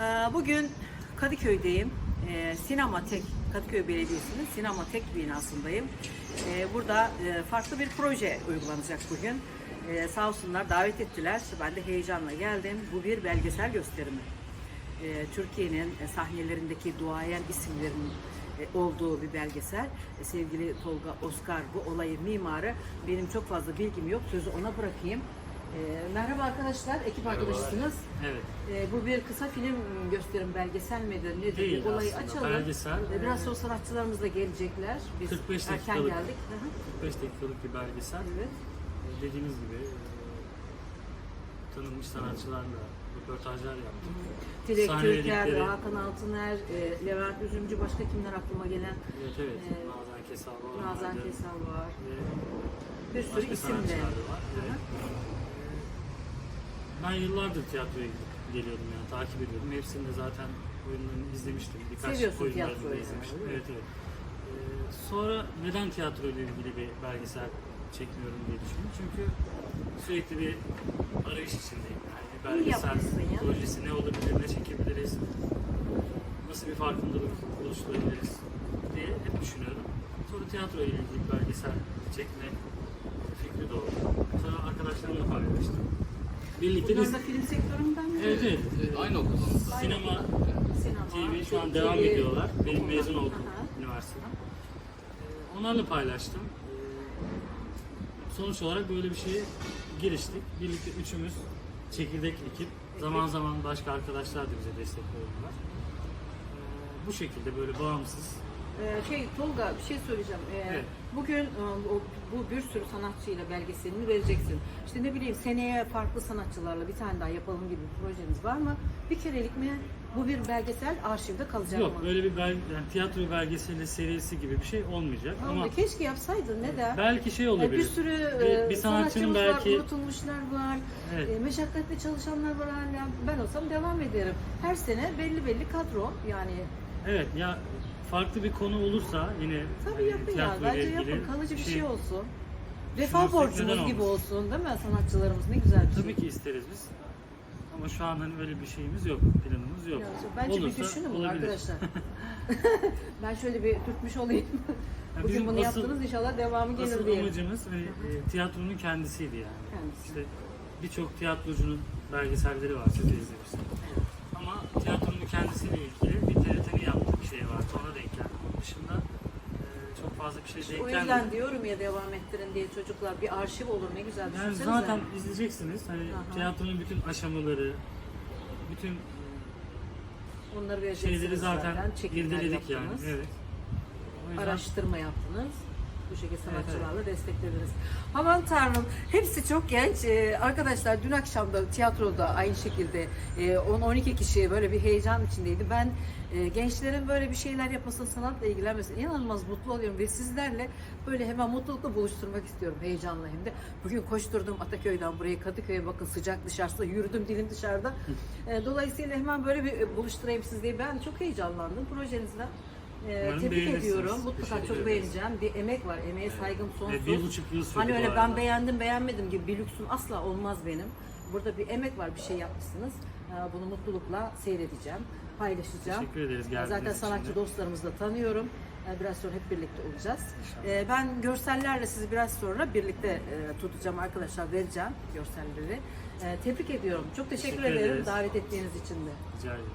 Ee, Bugün Kadıköy'deyim. Ee, Sinematek, Kadıköy Belediyesi'nin Sinematek binasındayım. Ee, Burada e, farklı bir proje uygulanacak bugün. Sağ olsunlar davet ettiler. Ben de heyecanla geldim. Bu bir belgesel gösterimi. Türkiye'nin e, sahnelerindeki duayen isimlerin e, olduğu bir belgesel. Sevgili Tolga Oscar bu olayın mimarı. Benim çok fazla bilgim yok. Sözü ona bırakayım. Ee, Merhaba arkadaşlar, ekip arkadaşısınız. Evet. Ee, bu bir kısa film gösterim belgesel midir nedir? Değil olayı aslında, açalım. belgesel. Ee, Biraz sonra sanatçılarımız da gelecekler. Biz 45 erken dakikalık. geldik. Hı hı, 45 dakikalık bir belgesel. Evet. Ee, Dediğiniz gibi e, tanınmış sanatçılarla röportajlar yaptık. Dilek Türker. Hakan Altıner, e, Levent Üzümcü, başka kimler aklıma gelen? Evet evet. Ee, Nazan Kesal var. Nazan. Kesal var. Ve Bir sürü isimle. var. Evet. Ben yıllardır tiyatroya gidip geliyordum yani takip ediyordum. Hepsini de zaten oyunlarını izlemiştim. Birkaç Seviyorsun oyunlarını da tiyatroyu yani, izlemiştim. değil mi? Evet evet. Ee, sonra neden tiyatro ile ilgili bir belgesel çekmiyorum diye düşündüm. Çünkü sürekli bir arayış içindeyim. Yani bir İyi belgesel yapmışsın ya. projesi ne olabilir, ne çekebiliriz, nasıl bir farkındalık oluşturabiliriz diye hep düşünüyordum. Sonra tiyatro ile ilgili bir belgesel çekme fikri doğdu. Sonra arkadaşlarımla paylaştım. Birlikte Bunlar biz... da film sektöründen mi? Evet evet. Aynı okulda. Sinema Sinema, TV şu an devam TV, ediyorlar. Benim mezun oldum Aha. üniversiteden. Ee, Onlarla paylaştım. Ee, Sonuç olarak böyle bir şeye giriştik. Birlikte üçümüz çekirdek ekip. Zaman zaman başka arkadaşlar da bize destek oldular. Ee, Bu şekilde böyle bağımsız. Ee, şey Tolga bir şey söyleyeceğim. Ee, Evet. Bugün e, o- bu bir sürü sanatçıyla belgeselini vereceksin. İşte ne bileyim seneye farklı sanatçılarla bir tane daha yapalım gibi bir projeniz var mı? Bir kerelik mi? Bu bir belgesel arşivde kalacak Yok mı? öyle bir bel, yani tiyatro belgeseli serisi gibi bir şey olmayacak Ama ama keşke yapsaydın neden? belki şey Ee, olabilir. Bir sürü Bir- e, bir sanatçının sanatçımız belki- var, unutulmuşlar var, Evet. e, meşakkatli çalışanlar var hala. Ben olsam devam ederim. Her sene belli belli kadro yani Evet ya farklı bir konu olursa yine tabii hani yapın ya. tiyatroyla Bence ilgili yapın. Kalıcı bir şey, olsun. Vefa düşünürsek borcumuz neden gibi olsun değil mi sanatçılarımız? Ne güzel bir şey. Tabii ki isteriz biz. Ama şu an hani öyle bir şeyimiz yok, planımız yok. Ya, bence Olursa bir düşünün bunu olabilir. arkadaşlar. ben şöyle bir tutmuş olayım. Bugün bizim bunu asıl- yaptınız inşallah devamı gelir Asıl diye. amacımız hani, e, tiyatronun kendisiydi yani. Kendisi. İşte birçok tiyatrocunun belgeselleri var, siz de izlemişsiniz. Ama tiyatronun kendisiyle ilgili bir TRT'nin yaptığı bir şey vardı, ona denk geldi. Onun dışında e, çok fazla bir şey O denk yüzden gelmedi. diyorum ya devam ettirin diye çocuklar bir arşiv olur ne güzel Yani düşünsenize. zaten izleyeceksiniz. Hani Aha. tiyatronun bütün aşamaları, bütün Onları vereceksiniz şeyleri zaten çekimler irdeledik yani. yaptınız. Evet. O yüzden araştırma yaptınız. Bu şekilde Evet, sanatçılarla desteklediniz. Aman tanrım hepsi çok genç. Ee, arkadaşlar dün akşam da tiyatroda aynı şekilde e, 10-12 kişi böyle bir heyecan içindeydi. Ben e, gençlerin böyle bir şeyler yapmasın, sanatla ilgilenmesin inanılmaz mutlu oluyorum ve sizlerle böyle hemen mutlulukla buluşturmak istiyorum heyecanla hem de. Bugün koşturdum Ataköy'den buraya Kadıköy'e bakın sıcak dışarısı yürüdüm dilim dışarıda. E, dolayısıyla hemen böyle bir buluşturayım sizi. Ben çok heyecanlandım projenizden. Ee, Umarım tebrik beğenirsiniz. ediyorum. Mutlaka Teşekkür çok ederiz. beğeneceğim. Bir emek var. Emeğe saygım sonsuz. Evet, bir buçuk yıl sürdü Hani bu öyle arada. ben beğendim beğenmedim gibi bir lüksüm asla olmaz benim. Burada bir emek var, bir şey yapmışsınız. Ee, Bunu mutlulukla seyredeceğim, paylaşacağım. Teşekkür ederiz Ee, geldiğiniz Zaten için sanatçı de. dostlarımızı da tanıyorum. Ee, Biraz sonra hep birlikte olacağız. Ee, Ben görsellerle sizi biraz sonra birlikte e, tutacağım arkadaşlar, vereceğim görselleri. Ee, Tebrik ediyorum. Çok teşekkür, Teşekkür ederim ederiz. davet ettiğiniz için de. Rica ederim.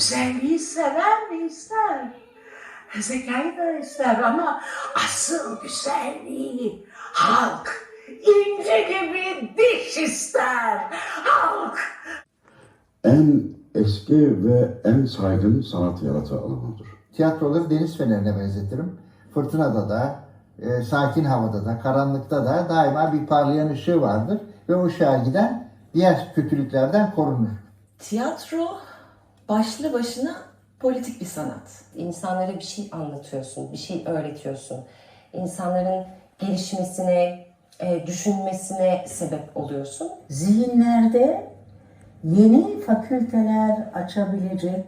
Güzelliği sever mi ister? Zekayı da ister ama asıl güzelliği halk ince gibi diş ister. Halk en eski ve en saygın sanat yaratı alanıdır. Tiyatroları deniz fenerine benzetirim. Fırtınada da, e, sakin havada da, karanlıkta da daima bir parlayan ışığı vardır ve o ışığa giden diğer kötülüklerden korunur. Tiyatro başlı başına politik bir sanat. İnsanlara bir şey anlatıyorsun, bir şey öğretiyorsun. İnsanların gelişmesine, e, düşünmesine sebep oluyorsun. zihinlerde yeni fakülteler açabilecek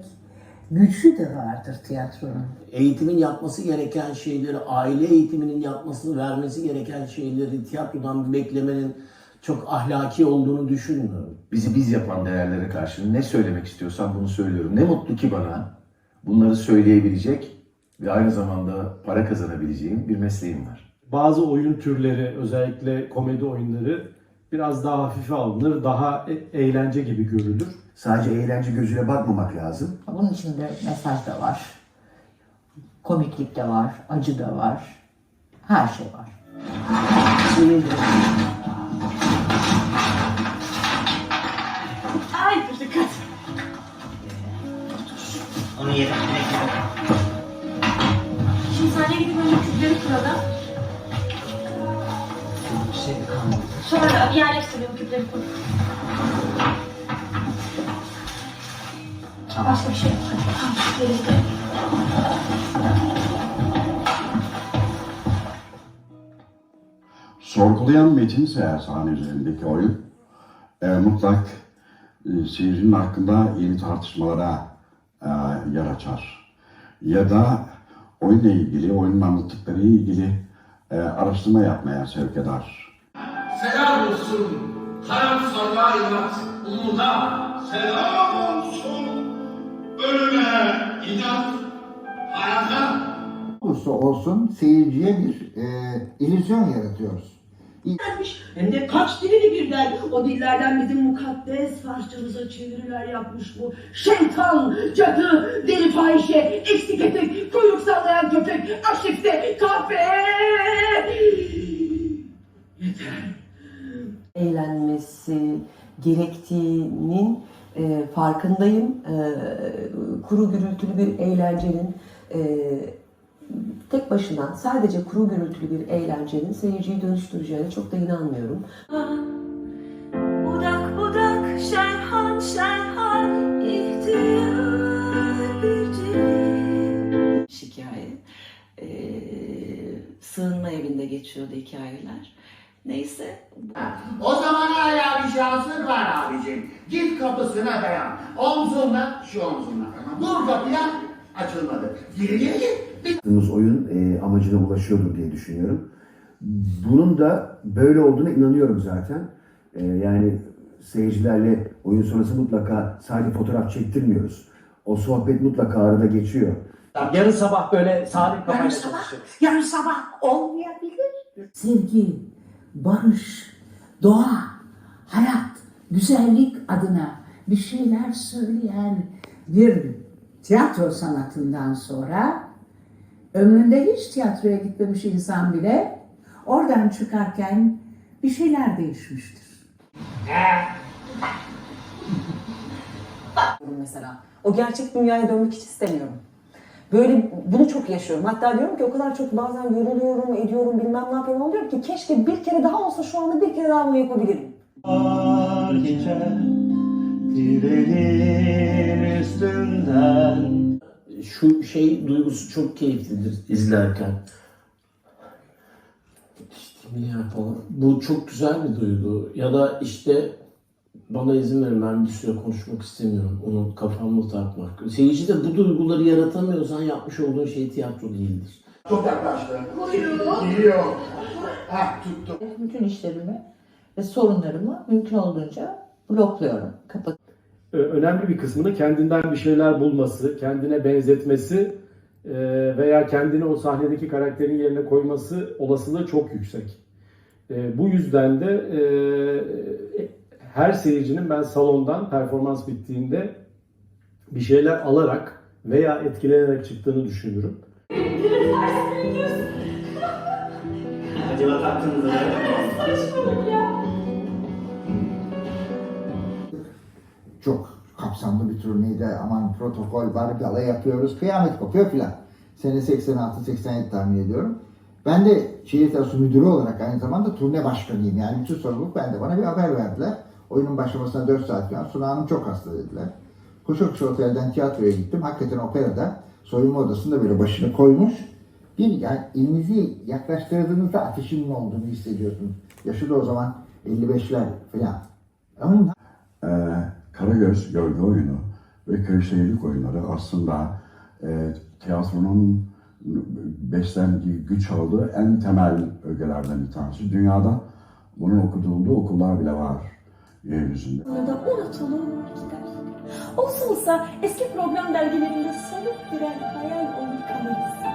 gücü de vardır tiyatronun. eğitimin yapması gereken şeyleri, aile eğitiminin yapmasını, vermesi gereken şeyleri tiyatrodan beklemenin çok ahlaki olduğunu düşünmüyorum. bizi biz yapan değerlere karşı ne söylemek istiyorsam bunu söylüyorum. Ne mutlu ki bana bunları söyleyebilecek ve aynı zamanda para kazanabileceğim bir mesleğim var. bazı oyun türleri özellikle komedi oyunları biraz daha hafife alınır, daha e- eğlence gibi görülür. Sadece eğlence gözüyle bakmamak lazım. Bunun içinde mesaj da var. Komiklik de var, acı da var. Her şey var. Ay dikkat. Onu yedim. Şimdi sahneye gidip önce küpleri kıralım. Sonra yerleştirelim küpleri koy. Başka bir şey yok. Tamam. Sorgulayan metinse eğer sahne üzerindeki oyun, e, mutlak e, seyircinin hakkında yeni tartışmalara e, yer açar. Ya da oyunla ilgili, oyunun anlattıkları ilgili e, araştırma yapmaya sevk eder. Selam olsun karamsarlığa inat, umuda selam olsun. Ölüme inat, hayata Olursa olsun seyirciye bir e, illüzyon yaratıyoruz. Hem de kaç dilini birden o dillerden bizim mukaddes Farsçamıza çeviriler yapmış bu. Şeytan, cadı, deli fahişe, eksik etek, kuyruk sallayan köpek, aşifte, kahve. Yeter. eğlenmesi gerektiğinin e, farkındayım. E, kuru gürültülü bir eğlencenin e, tek başına sadece kuru gürültülü bir eğlencenin seyirciyi dönüştüreceğine çok da inanmıyorum. Budak budak şerhan şerhan ihtiyar bir Şikaye. E, sığınma evinde geçiyordu hikayeler. Neyse O zaman hala bir şansın var abicim. Git kapısına dayan. Omzunla şu omzunla. Vur kapıya açılmadı. Geri geri git. Yaptığımız oyun e, amacına ulaşıyordur diye düşünüyorum. Bunun da böyle olduğuna inanıyorum zaten. E, yani seyircilerle oyun sonrası mutlaka sadece fotoğraf çektirmiyoruz. O sohbet mutlaka arada geçiyor. Yarın sabah böyle sabit Yarın kafayla sabah, yarın sabah olmayabilir. Sevgi, barış, doğa, hayat, güzellik adına bir şeyler söyleyen bir tiyatro sanatından sonra ömründe hiç tiyatroya gitmemiş insan bile oradan çıkarken bir şeyler değişmiştir. mesela. O gerçek dünyaya dönmek hiç istemiyorum. Böyle bunu çok yaşıyorum. Hatta diyorum ki o kadar çok bazen yoruluyorum, ediyorum, bilmem ne yapıyorum. Ama Diyorum ki keşke bir kere daha olsa şu anda bir kere daha bunu yapabilirim. Şu şey duygusu çok keyiflidir izlerken. İşte ne yapalım? Bu çok güzel bir duygu. Ya da işte bana izin verin ben bir süre konuşmak istemiyorum. Onu kafamda takmak. Seyirci de bu duyguları yaratamıyorsan yapmış olduğun şey tiyatro değildir. Çok yaklaştı. Geliyor. Hah tuttum. Bütün işlerimi ve sorunlarımı mümkün olduğunca blokluyorum, kapatıyorum. Ö- Önemli bir kısmını kendinden bir şeyler bulması, kendine benzetmesi e, veya kendini o sahnedeki karakterin yerine koyması olasılığı çok yüksek. E, Bu yüzden de e, her seyircinin ben salondan performans bittiğinde bir şeyler alarak veya etkilenerek çıktığını düşünürüm. Acaba taktınız mı? Çok kapsamlı bir turneydi. Aman protokol var, gala yapıyoruz. Kıyamet kopuyor filan. Sene 86-87 tahmin ediyorum. Ben de şehir tiyatrosu müdürü olarak aynı zamanda turne başkanıyım. Yani bütün sorumluluk bende. Bana bir haber verdiler. Oyunun başlamasına 4 saat falan. Suna Hanım çok hasta dediler. Koşa koşa otelden tiyatroya gittim. Hakikaten operada soyunma odasında böyle başını koymuş. Bir yani elinizi yaklaştırdığınızda ateşin ne olduğunu hissediyorsunuz. Yaşı da o zaman 55'ler falan. Ama e, Karagöz gölge oyunu ve köy seyirlik oyunları aslında e, tiyatronun beslendiği, güç aldığı en temel ögelerden bir tanesi. Dünyada bunun okutulduğu okullar bile var yeryüzünde. da unutulur gider. Olsa eski program dergilerinde soluk birer hayal olur kalırız.